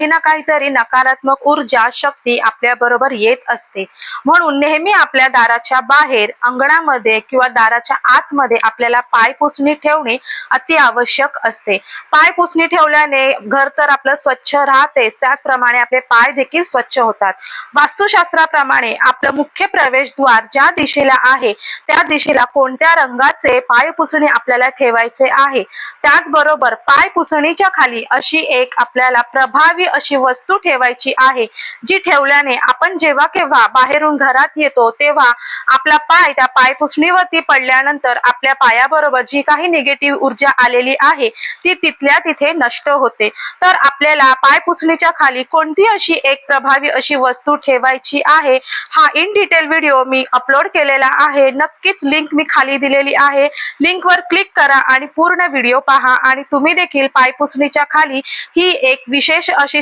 काही ना काहीतरी नकारात्मक ऊर्जा शक्ती आपल्या बरोबर येत असते. म्हणून नेहमी आपल्या दाराच्या बाहेर अंगणामध्ये किंवा दाराच्या आतमध्ये आपल्याला पाय पुसणी ठेवणे अति आवश्यक असते. पाय पुसणी ठेवल्याने घर तर आपलं स्वच्छ राहतेच. त्याचप्रमाणे आपले पाय देखील स्वच्छ होतात. वास्तुशास्त्राप्रमाणे आपलं मुख्य प्रवेशद्वार ज्या दिशेला आहे त्या दिशेला कोणत्या रंगाचे पाय पुसणी आपल्याला ठेवायचे आहे? त्याचबरोबर पाय पुसणीच्या खाली अशी एक आपल्याला प्रभावी अशी वस्तू ठेवायची आहे जी ठेवल्याने आपण जेव्हा केव्हा बाहेरून घरात येतो तेव्हा आपला पाय त्या पाय पुसणीवरती पडल्यानंतर आपल्या पायाबरोबर जी काही निगेटिव्ह ऊर्जा आलेली आहे ती तिथल्या तिथे नष्ट होते. तर आपल्याला पाय पुसणीच्या खाली कोणती अशी एक प्रभावी अशी वस्तू ठेवायची आहे हा इन डिटेल व्हिडिओ मी अपलोड केलेला आहे. नक्कीच लिंक मी खाली दिलेली आहे. लिंक वर क्लिक करा आणि पूर्ण व्हिडिओ पहा आणि तुम्ही देखील पाय पुसणीच्या खाली ही एक विशेष अशी